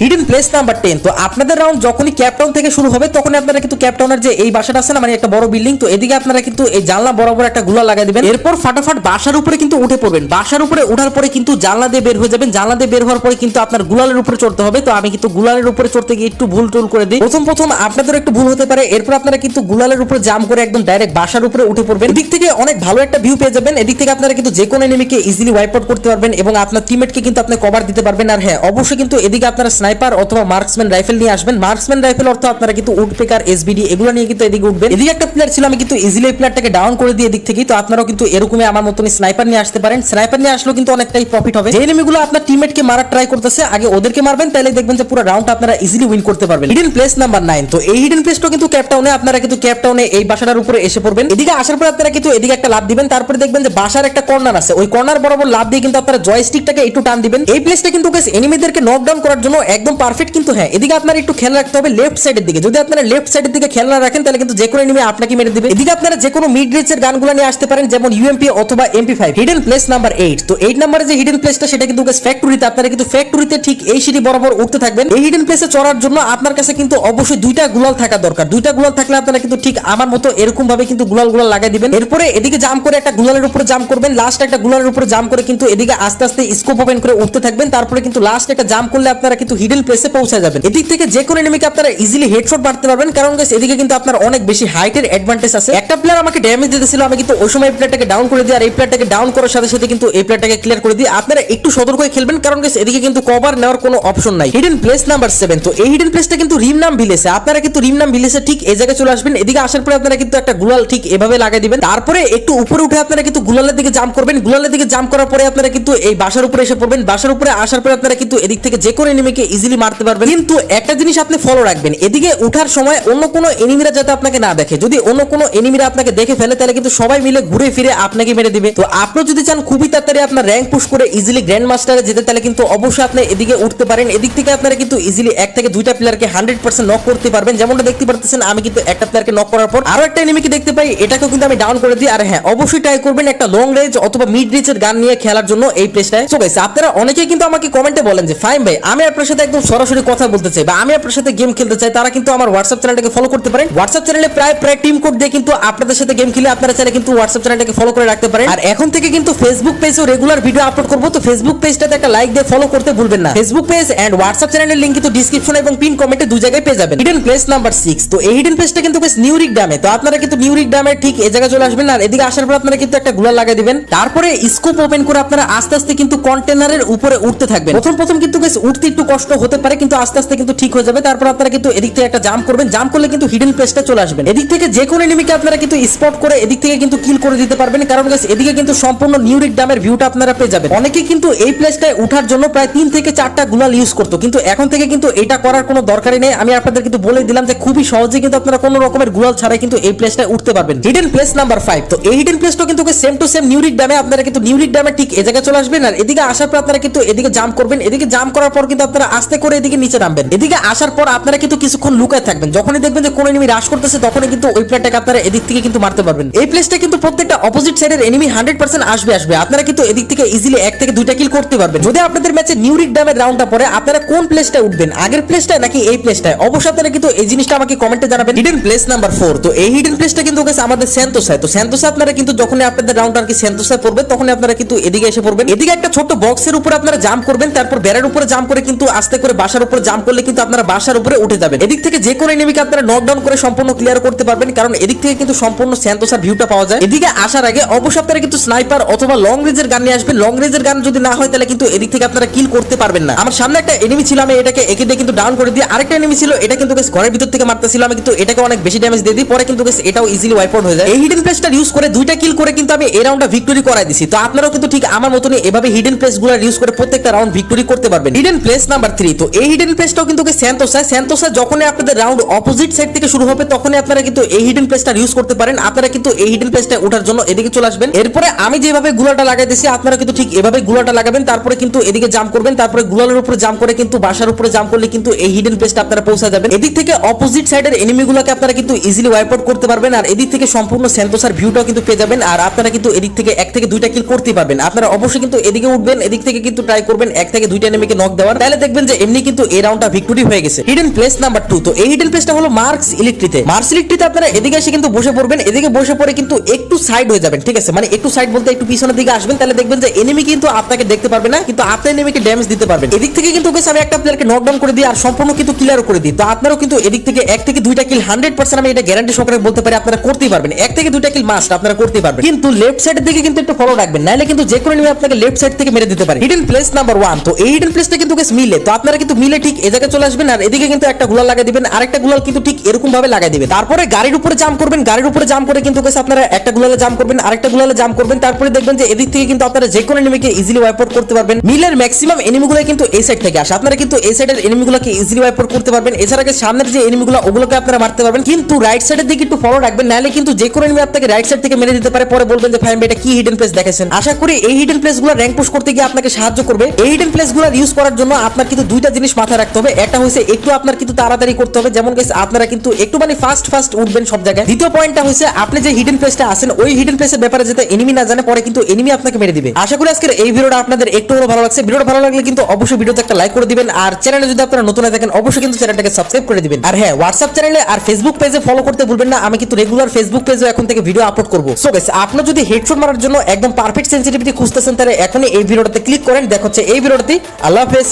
Hidden place number ten. তো আপনাদের round যখনই ক্যাপটাউন থেকে শুরু হবে তখন আপনারা কিন্তু ক্যাপটাউনের যে এই বাসাটা আছে না মানে একটা বড় বিল্ডিং তো এদিকে আপনারা কিন্তু এই জানলা বরাবর একটা গুলা লাগাই দিবেন। এরপর ফাটাফাট বাসার উপরে কিন্তু উঠে পড়বেন। বাসার উপরে ওঠার পরে কিন্তু জানলা দিয়ে বের হয়ে যাবেন। জানলা দিয়ে বের হওয়ার পরে কিন্তু আপনার গুলালের উপরে চড়তে হবে। তো আমি কিন্তু গুলালের উপরে চড়তে গিয়ে একটু ভুল টুল করে দিই। প্রথম প্রথম আপনাদের একটু ভুল হতে পারে। এরপর আপনারা কিন্তু গুলালের উপরে জাম করে একদম ডাইরেক্ট বাসার উপরে উঠে পড়বেন। এদিক থেকে অনেক ভালো একটা ভিউ পেয়ে যাবেন। এদিক থেকে আপনারা কিন্তু যে কোনো এনিমিকে ইজিলি ওয়াইপ আউট করতে পারবেন এবং আপনার টিমমেটকে কিন্তু আপনি কভার দিতে পারবেন। আর হ্যাঁ অবশ্যই কিন্তু এদিকে আপনারা স্নাইপার অথবা মার্কসম্যান রাইফেল নিয়ে আসবেন। মার্কসম্যান রাইফেল অর্থ আপনারা কিন্তু উড পেকার এসবিডি এগুলো নিয়ে কিন্তু এদিকে উঠবেন। এদিকে একটা প্লেয়ার ছিল, আমি কিন্তু ইজিলি প্লেয়ারটাকে ডাউন করে দিয়ে এদিক থেকে তো আপনারাও কিন্তু এরকমই আমার মতন স্নাইপার নিয়ে আসতে পারেন। স্নাইপার নিয়ে আসলেও কিন্তু অনেকটাই প্রফিট হবে। যে এনিমিগুলো আপনার টিমমেটকে মারার ট্রাই করতেছে, আগে ওদেরকে মারবেন তাহলে দেখবেন যে পুরো রাউন্ড আপনারা ইজিলি উইন করতে পারবেন। হিডেন প্লেস নাম্বার নাইন তো এই হিডেন প্লেসটা কিন্তু ক্যাপটাউনে আপনারা কিন্তু ক্যাপটাউনে এই বাসাটার উপরে এসে পড়বেন। এদিকে আসার পর আপনারা কিন্তু এদিকে একটা লাভ দিবেন, তারপরে দেখবেন যে বাসার একটা কর্নার আছে। ওই কর্নার বরাবর লাভ দিয়ে কিন্তু আপনারা জয়স্টিকটাকে একটু টান দিবেন। এই প্লেসটা কিন্তু এনিমিদেরকে নকডাউন করার জন্য একদম পারফেক্ট কিন্তু হ্যাঁ এদিকে আপনারা একটু খেয়াল রাখতে হবে লেফট সাইডের দিকে। যদি আপনারা লেফট সাইডের দিকে খেয়াল না রাখেন, তাহলে কিন্তু যে কোনো এনিমি আপনাকে মেরে দিবে। এদিকে আপনারা যে কোনো মিড রেঞ্জের গানগুলো নিয়ে আসতে পারেন, যেমন ইউএমপি অথবা MP five hidden place number eight তো এইট নাম্বারে যে হিডেন প্লেসটা সেটা কিন্তু ফ্যাক্টরিতে আপনারা কিন্তু ফ্যাক্টরিতে ঠিক এই সিঁড়ি বরাবর উঠতে থাকবেন। এই হিডেন প্লেসে চড়ার জন্য আপনার কাছে কিন্তু অবশ্যই দুইটা গুলাল থাকা দরকার। দুইটা গুলাল থাকলে আপনারা কিন্তু ঠিক আমার মতো এরকম ভাবে কিন্তু গুলাল গুলাল লাগাই দিবেন। এরপরে এদিকে জাম করে একটা গুলালের উপরে জাম করবেন। লাস্ট একটা গুলালের উপরে জাম করে কিন্তু এদিকে আস্তে আস্তে স্কোপ ওপেন করে উঠতে থাকবেন। তারপরে কিন্তু লাস্ট একটা জাম করলে আপনারা কিন্তু হিডেন প্লেসে পৌঁছে যাবেন। এদিক থেকে যে কোনো এনিমিকে আপনারা ইজিলি হেডশট মারতে পারবেন কারণ guys, এদিকে কিন্তু আপনার অনেক বেশি হাইটের অ্যাডভান্টেজ আছে। একটা প্লেয়ার আমাকে ড্যামেজ দিতেছিল আমি কিন্তু ওই সময় প্লেয়ারটাকে ডাউন করে দিই আর এই প্লেয়ারটাকে ডাউন করার সাথে সাথে কিন্তু এই প্লেয়ারটাকে ক্লিয়ার করে দিই। আপনারা একটু সতর্ক হয়ে খেলবেন কারণ guys, এদিকে কিন্তু কভার নেওয়ার কোনো অপশন নাই। হিডেন প্লেস নাম্বার সেভেন তো এই হিডেন প্লেসটা কিন্তু রিম নাম ভিলেসে আপনারা কিন্তু রিম নাম ভিলেসে ঠিক এই জায়গায় চলে আসবেন। এদিকে আসার পরে আপনারা কিন্তু একটা গুলাল ঠিক এভাবে লাগাই দিবেন। তারপরে একটু উপরে উঠে আপনারা কিন্তু গুলালের দিকে জাম্প করবেন। গুলালের দিকে জাম্প করার পরে আপনারা কিন্তু এই বাসার উপরে এসে পড়বেন। বাসার উপরে আসার পরে আপনারা কিন্তু এদিক থেকে যে কোনো এনিমিকে ইজিলি মারতে পারবেন। কিন্তু একটা জিনিস আপনি ফলো রাখবেন। এদিকে উঠার সময় অন্য কোনো এনিমিরা যাতে আপনাকে না দেখে। যদি অন্য কোনো এনিমিরা আপনাকে দেখে ফেলে, তাহলে কিন্তু সবাই মিলে ঘুরে ফিরে আপনাকে মেরে দিবে। তো আপনি যদি চান খুবই তাড়াতাড়ি আপনার র্যাঙ্ক পুশ করে ইজিলি গ্র্যান্ড মাস্টারে যেতে, তাহলে কিন্তু অবশ্যই আপনি এদিকে উঠতে পারেন। এদিক থেকে আপনারা কিন্তু ইজিলি এক থেকে দুইটা প্লেয়ারকে হান্ড্রেড পার্সেন্ট নক করতে পারবেন। যেমনটা দেখতে পারতেছেন, আমি কিন্তু একটা প্লেয়ারকে নক করার পর আরও একটা এনিমিকে দেখতে পাই। এটাকেও কিন্তু আমি ডাউন করে দিই। আর হ্যাঁ অবশ্যই ট্রাই করবেন একটা লং রেঞ্জ অথবা মিড রেঞ্জের গান নিয়ে খেলার জন্য এই প্লেসটায় সো গাইস আপনারা অনেকেই কিন্তু আমাকে কমেন্টে বলেন যে ফাইন ভাই, আমি আপনার সাথে একদম সরাসরি কথা বলতে চাই বা আমি আপনার সাথে গেম খেলতে চাই, তারা কিন্তু আমার হোয়াটসঅ্যাপ চ্যানেলটাকে ফলো করতে পারেন। হোয়াটসঅ্যাপ চ্যানেলে প্রায় প্রায় টিম কোড দিয়ে কিন্তু আপনাদের সাথে গেম খেলে আপনারা চাইলে কিন্তু হোয়াটসঅ্যাপ চ্যানেলটাকে ফলো করে রাখতে পারেন। আর এখন থেকে কিন্তু ফেসবুক পেজেও রেগুলার ভিডিও আপলোড করব, তো ফেসবুক পেজটাতে একটা লাইক দিয়ে ফলো করতে ভুলবেন না। ফেসবুক পেজ এন্ড হোয়াটসঅ্যাপ চ্যানেলের লিংক কিন্তু ডিসক্রিপশন এবং পিন কমেন্টে দুই জায়গায় পেয়ে যাবেন। হিডেন প্লেস নাম্বার সিক্স তো এই হিডেন প্লেসটা কিন্তু বেশ নিউরিক ডামে তো আপনারা কিন্তু নিউরিক ডামে ঠিক এ জায়গায় চলে আসবেন আর এদিকে আসার পর আপনারা কিন্তু একটা গুলা লাগিয়ে দিবেন। তারপরে স্কোপ ওপেন করে আপনারা আস্তে আস্তে কিন্তু কন্টেনারের উপরে উঠতে থাকবেন। প্রথম প্রথম কিন্তু বেশ উঠতে একটু কষ্ট হতে পারে, কিন্তু আস্তে আস্তে কিন্তু ঠিক হয়ে যাবে। তারপর আপনারা কিন্তু এদিক থেকে একটা জাম্প করবেন। জাম্প করলে কিন্তু হিডেন প্লেসটা চলে আসবেন। এদিক থেকে যে কোনো এনিমিকে আপনারা কিন্তু স্পট করে এদিক থেকে কিন্তু কিল করে দিতে পারবেন। কারণ এদিকে কিন্তু সম্পূর্ণ নিউরিক ডামের ভিউটা আপনারা পেয়ে যাবেন। অনেকে কিন্তু এই প্লেসটায় উঠার জন্য প্রায় তিন থেকে চারটা গুলাল ইউজ করতো। কিন্তু এখন থেকে কিন্তু এটা করার কোনো দরকারই নেই। আমি আপনাদের কিন্তু বলে দিলাম যে খুবই সহজে কিন্তু আপনারা কোনো রকমের গুলাল ছাড়াই কিন্তু এই প্লেসটায় উঠতে পারবেন। হিডেন প্লেস নাম্বার ফাইভ তো এই হিডেন প্লেসটা কিন্তু সেম টু সেম নিউরিক ডামে আপনারা কিন্তু নিউরিক ডামে ঠিক এ জায়গায় চলে আসবেন। আর এদিকে আসার পর আপনারা কিন্তু এদিকে জাম্প করবেন। এদিকে জাম্প করার পর কিন্তু আপনারা আস্তে করে এদিকে নিচে নামবেন। এদিকে আসার পর আপনারা কিন্তু কিছুক্ষণ লুকায় থাকবেন। যখনই দেখবেন যে কোন এনিমি রাশ করতেছে, তখনই কিন্তু ওই প্লেয়ারটাকে আপনারা এদিক থেকে কিন্তু মারতে পারবেন। এই প্লেসটা কিন্তু প্রত্যেকটা অপোজিট সাইডের এনিমি হান্ড্রেড পার্সেন্ট আসবে আসবে। আপনারা কিন্তু এদিক থেকে ইজিলি এক থেকে দুইটা কিল করতে পারবেন। যদি আপনাদের ম্যাচে নিউরিক ডামের রাউন্ডটা পরে আপনারা কোন প্লেসটা উঠবেন? আগের প্লেসটায় নাকি এই প্লেসটায় অবশ্যই আপনারা কিন্তু এই জিনিসটা আমাকে কমেন্টে জানাবেন। হিডেন প্লেস নাম্বার ফোর তো এই হিডেন প্লেসটা কিন্তু guys আমাদের সেন্তোসায় তো সেন্তোসা আপনারা কিন্তু যখন আপনাদের রাউন্ড আর কি সেন্তোসায় পড়বে তখন আপনারা কিন্তু এদিকে এসে পড়বেন। এদিকে একটা ছোট বক্সের উপর আপনারা জাম্প করবেন, তারপর বেড়ার উপরে জাম্প করে কিন্তু আস্তে করে বাসার উপরে জাম্প করলে কিন্তু আপনারা বাসার উপরে উঠে যাবেন। এদিক থেকে যে কোনো এনিমিকে আপনারা নকডাউন করে সম্পূর্ণ ক্লিয়ার করতে পারবেন, কারণ এদিক থেকে কিন্তু সম্পূর্ণ সেন্তোসার ভিউটা পাওয়া যায়। এদিকে আসার আগে অবশ্যই আপনারা কিন্তু স্নাইপার অথবা লং রেঞ্জের গান নিয়ে আসবেন। লং রেঞ্জের গান যদি না হয়, তাহলে কিন্তু এদিক থেকে আপনারা কিল করতে পারবেন না। আমার সামনে একটা এনিমি ছিল, আমি এটাকে একে দিয়ে কিন্তু ডাউন করে দিয়ে আরেকটা এনিমি ছিল, এটা কিন্তু ঘরের ভিতর থেকে মারতেছিল, আমি কিন্তু এটাকে অনেক বেশি ড্যামেজ দিয়ে দিই। পরে কিন্তু এটাও ইজিলি ওয়াইপ আউট হয়ে যায়। এই হিডেন প্লেসটা ইউজ করে দুইটা কিল করে কিন্তু আমি এই রাউন্ডটা ভিক্টরি করাই দিছি। তো আপনারাও কিন্তু ঠিক আমার মতনই এভাবে হিডেন প্লেসগুলো ইউজ করে প্রত্যেকটা রাউন্ড ভিক্টরি করতে পারবেন। হিডেন প্লেস নাম্বার থ্রি তো এই হিডেন প্লেসটাও কিন্তু স্যান্তোসা স্যান্তোসা যখনই আপনাদের রাউন্ড অপোজিট সাইড থেকে শুরু হবে, তখনই আপনারা কিন্তু এই হিডেন প্লেসটা ইউজ করতে পারেন। আপনারা কিন্তু এই হিডেন প্লেসটা ওঠার জন্য এদিকে চলে আসবেন। এরপরে আমি যেভাবে গুলাটা লাগাই দিছি আপনারা কিন্তু ঠিক এভাবে গুলাটা লাগাবেন। তারপরে কিন্তু এদিকে জাম্প করবেন, তারপরে গুলালের উপরে জাম্প করে কিন্তু বাসার উপরে জাম্প করলে কিন্তু এই হিডেন প্লেসটা আপনারা পৌঁছে যাবেন। এদিক থেকে অপোজিট সাইডের এনিমিগুলোকে আপনারা কিন্তু ইজিলি ওয়াইপ আউট করতে পারবেন আর এদিক থেকে সম্পূর্ণ স্যান্তোসার ভিউটাও কিন্তু পেয়ে যাবেন আর আপনারা কিন্তু এদিক থেকে এক থেকে দুইটা কিল করতে পারবেন। আপনারা অবশ্যই কিন্তু এদিকে উঠবেন, এদিক থেকে কিন্তু ট্রাই করবেন, এক থেকে দুইটা এনিমিকে নক দেওয়ার। তাহলে দেখবেন যে এমনি কিন্তু এই রাউন্ডটা ভিক্টোরি হয়ে গেছে। হিডেন প্লেস নাম্বার টু তো এই হিডেন প্লেসটা হলো মার্কস ইলেকট্রিতে মার্কস ইলেকট্রিতে আপনারা এদিকে এসে কিন্তু বসে পড়বেন, এদিকে বসে পড়ে কিন্তু একটু সাইড হয়ে যাবেন, ঠিক আছে? মানে একটু সাইড বলতে একটু পিছনের দিকে আসবেন, তাহলে দেখবেন যে এনিমি কিন্তু আপনাকে দেখতে পারবে না, কিন্তু আপনি এনিমিকে ড্যামেজ দিতে পারবেন। এদিক থেকে কিন্তু guys আমি একটা প্লেয়ারকে নকডাউন করে দিই আর সম্পূর্ণ কিন্তু ক্লিয়ার করে দিই। তো আপনারাও কিন্তু এদিক থেকে এক থেকে দুইটা কিল হান্ড্রেড পার্সেন্ট আমি এটা গ্যারান্টি সহকারে বলতে পারি, আপনারা করতেই পারবেন। এক থেকে দুইটা কিল মাস্ট আপনারা করতেই পারবেন। কিন্তু লেফট সাইডের দিকে কিন্তু একটু ফলো রাখবেন, নাহলে কিন্তু যে কোনো এনিমি আপনাকে লেফট সাইড থেকে মেরে দিতে পারে। হিডেন প্লেস নাম্বার ওয়ান তো এই হিডেন প্লেসটা কিন্তু মিলে। তো আপনারা কিন্তু মিলে ঠিক এ জায়গায় চলে আসবেন আর এদিকে কিন্তু একটা গুলাল লাগাই দিবেন, আরেকটা গুলাল কিন্তু ঠিক এরকম ভাবে লাগাই দিবেন। তারপরে গাড়ির উপরে জাম করবেন, গাড়ির উপরে জাম করে কিন্তু আপনারা একটা গুলালে জাম করবেন, আরেকটা গুলালে জাম করবেন, তারপরে দেখবেন যে এদিক থেকে কিন্তু আপনারা যে কোনো এনিমিকে ইজিলি ওয়াইপ আউট করতে পারবেন। মিলের ম্যাক্সিমাম এনিমিগুলো কিন্তু এই সাইড থেকে আসে। আপনারা কিন্তু এই সাইডের এনিমিগুলোকে ইজিলি ওয়াইপ আউট করতে পারবেন। এছাড়া সামনের যে এনিমিগুলো ওগুলোকে আপনারা মারতে পারবেন। কিন্তু রাইট সাইডের দিকে একটু ফলো রাখবেন, নাহলে কিন্তু যে কোনো এনিমি আপনাকে রাইট সাইড থেকে মেরে দিতে পারে। পরে বলবেন যে ফাইম এটা কি হিডেন প্লেস দেখেছেন? আশা করি এই হিডেন প্লেসগুলো র্যাঙ্ক পুশ করতে গিয়ে আপনাকে সাহায্য করবে। এই হিডেন প্লেসগুলো ইউজ করার জন্য আপনার কিন্তু দুইটা জিনিস মাথায় রাখতে হবে। একটা হচ্ছে একটু আপনার কিন্তু তাড়াতাড়ি করতে হবে। যেমন গেছে আপনারা কিন্তু একটু মানে ফাস্ট ফাস্ট উঠবেন সব জায়গায়। দ্বিতীয় পয়েন্টটা হচ্ছে আপনি যে হিডেন প্লেসটা আছেন, ওই হিডেন প্লেসের ব্যাপারে যাতে এনিমি না জানে, পরে কিন্তু এনিমি আপনাকে মেরে দিবে। আশা করি আজকের এই ভিডিওটা আপনাদের একটু হলেও ভালো লাগছে। ভিডিওটা ভালো লাগলে কিন্তু অবশ্যই ভিডিওতে একটা লাইক করে দিবেন। আর চ্যানেলে যদি আপনারা নতুন হয়ে থাকেন, অবশ্যই কিন্তু চ্যানেলটাকে সাবস্ক্রাইব করে দিবেন। আর হ্যাঁ হোয়াটসঅ্যাপ চ্যানেলে আর ফেসবুক পেজে ফলো করতে ভুলবেন না। আমি কিন্তু রেগুলার ফেসবুক পেজে এখন থেকে ভিডিও আপলোড করব। সো গাইস আপনি যদি হেডশট মারার জন্য একদম পারফেক্ট সেন্সিটিভিটি খুঁজতেছেন, তাহলে এখনই এই ভিডিওটাতে ক্লিক করেন। দেখা হচ্ছে এই ভিডিওটাতে আল্লাহ হাফেজ।